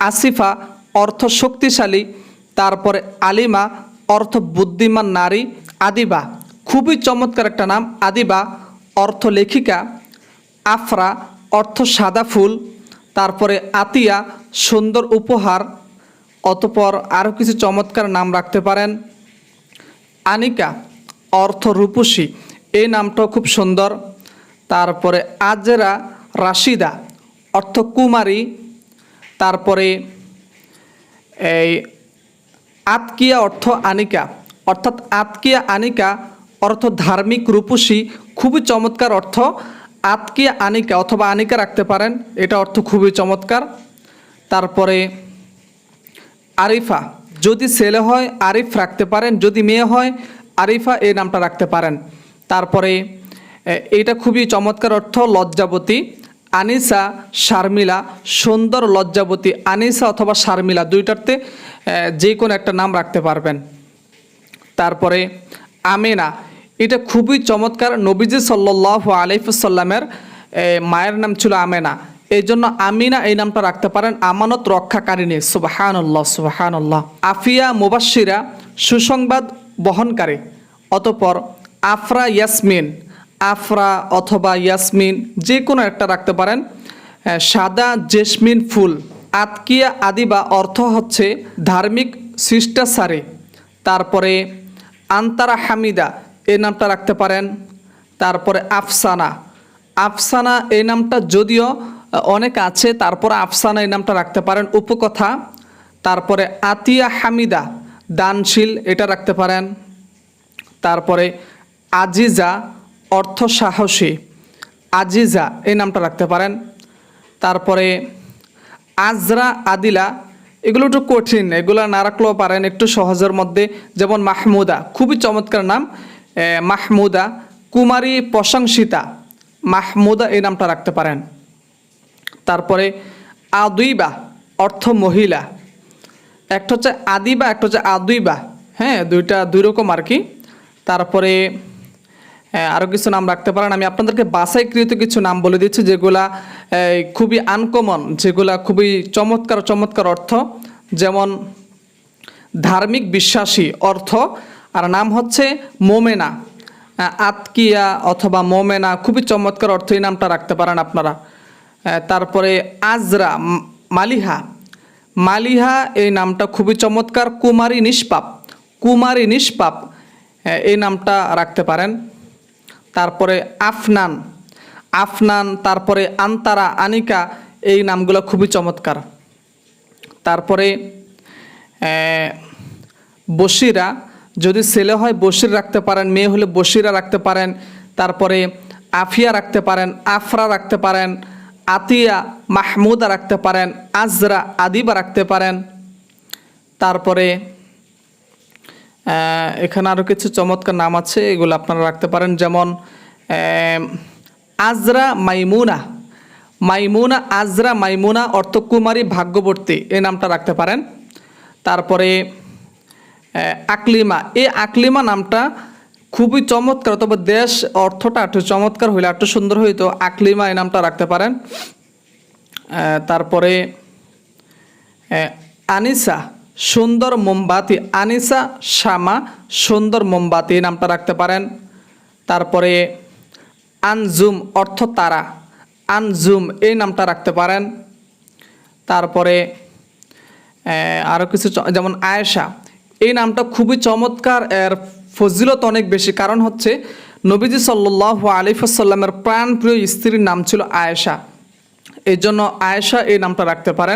আসিফা অর্থ শক্তিশালী, তারপরে আলিমা অর্থ বুদ্ধিমান নারী, আদিবা খুবই চমৎকার একটা নাম, আদিবা অর্থ লেখিকা, আফরা অর্থ সাদা ফুল, তারপরে আতিয়া সুন্দর উপহার, অতপর আরও কিছু চমৎকার নাম রাখতে পারেন। আনিকা অর্থ রূপসী, এই নামটাও খুব সুন্দর। তারপরে আজরা রাশিদা অর্থ কুমারী তারপরে এই আতকিয়া অর্থ আনিকা। অর্থাৎ আতকিয়া আনিকা অর্থ ধার্মিক রূপসী, খুবই চমৎকার অর্থ। আতকিয়া আনিকা অথবা আনিকা রাখতে পারেন, এটা অর্থ খুবই চমৎকার। তারপরে আরিফা, যদি ছেলে হয় আরিফ রাখতে পারেন, যদি মেয়ে হয় আরিফা এই নামটা রাখতে পারেন। তারপরে এটা খুবই চমৎকার অর্থ লজ্জাবতী। আনিসা, শারমিলা, সুন্দর লজ্জাবতী আনিসা অথবা শারমিলা দুইটাতে যে কোনো একটা নাম রাখতে পারবেন। তারপরে আমেনা, এটা খুবই চমৎকার। নবীজি সাল্লাহ আলিফুসাল্লামের মায়ের নাম ছিল আমেনা। এই জন্য আমিনা এই নামটা রাখতে পারেন। আমানত রক্ষাকারিণী সুবাহানুল্লাহ সুবাহানুল্লাহ। আফিয়া মুবাসিরা সুসংবাদ বহনকারী। অতপর আফরা ইয়াসমিন আফরা অথবা ইয়াসমিন যে কোনো একটা রাখতে পারেন। সাদা জেসমিন ফুল, আতকিয়া আদি বা অর্থ হচ্ছে ধার্মিক শিষ্টাচারী। তারপরে আন্তারা হামিদা এই নামটা রাখতে পারেন। তারপরে আফসানা আফসানা এই নামটা যদিও অনেক আছে, তারপরে আফসানা এই নামটা রাখতে পারেন। উপকথা, তারপরে আতিয়া হামিদা, দানশীল, এটা রাখতে পারেন। তারপরে আজিজা অর্থ সাহসী আজিজা এই নামটা রাখতে পারেন। তারপরে আজরা, আদিলা, এগুলো একটু কঠিন, এগুলো না রাখলেও পারেন একটু সহজের মধ্যে। যেমন মাহমুদা, খুবই চমৎকার নাম। মাহমুদা, কুমারী প্রশংসিতা, মাহমুদা এই নামটা রাখতে পারেন। তারপরে আদুইবা অর্থ মহিলা। একটা হচ্ছে আদিবা, একটা হচ্ছে আদুইবা হ্যাঁ দুইটা দুই রকম আর কি। তারপরে আরও কিছু নাম রাখতে পারেন। আমি আপনাদেরকে বাসাইকৃত কিছু নাম বলে দিচ্ছি, যেগুলা খুবই আনকমন যেগুলা খুবই চমৎকার চমৎকার অর্থ। যেমন, ধার্মিক বিশ্বাসী অর্থ, আর নাম হচ্ছে মোমেনা। আতকিয়া অথবা মোমেনা, খুবই চমৎকার অর্থ, এই নামটা রাখতে পারেন আপনারা। তারপরে আজরা মালিহা। মালিহা, এই নামটা খুবই চমৎকার। কুমারী নিষ্পাপ। কুমারী নিষ্পাপ এই নামটা রাখতে পারেন। তারপরে আফনান আফনান, তারপরে আন্তারা, আনিকা, এই নামগুলো খুবই চমৎকার। তারপরে বসিরা যদি ছেলে হয় বসির রাখতে পারেন, মেয়ে হলে বসিরা রাখতে পারেন, তারপরে আফিয়া রাখতে পারেন, আফরা রাখতে পারেন, আতিয়া, মাহমুদা রাখতে পারেন, আজরা, আদিবা রাখতে পারেন, তারপরে এখানে আরও কিছু চমৎকার নাম আছে, এগুলো আপনারা রাখতে পারেন। যেমন আজরা মাইমুনা। মাইমুনা, আজরা মাইমুনা অর্থকুমারী ভাগ্যবর্তী, এই নামটা রাখতে পারেন। তারপরে আকলিমা। এই আকলিমা নামটা খুবই চমৎকার তবে দেশ অর্থটা একটু চমৎকার হইলে একটু সুন্দর হইতো। আকলিমা এই নামটা রাখতে পারেন। তারপরে আনিসা। সুন্দর মোমবাতি, আনিসা শামা, সুন্দর মোমবাতি নামটা রাখতে পারেন। তারপরে আনজুম অর্থ তারা, আনজুম এই নামটা রাখতে পারেন। তারপরে আরও কিছু যেমন আয়েশা, এই নামটা খুবই চমৎকার, এর ফজিলত অনেক বেশি। কারণ হচ্ছে, নবীজি সাল্লাহ আলিফাসাল্লামের প্রাণপ্রিয় স্ত্রীর নাম ছিল আয়েশা। এই জন্য আয়েশা এই নামটা রাখতে পারেন।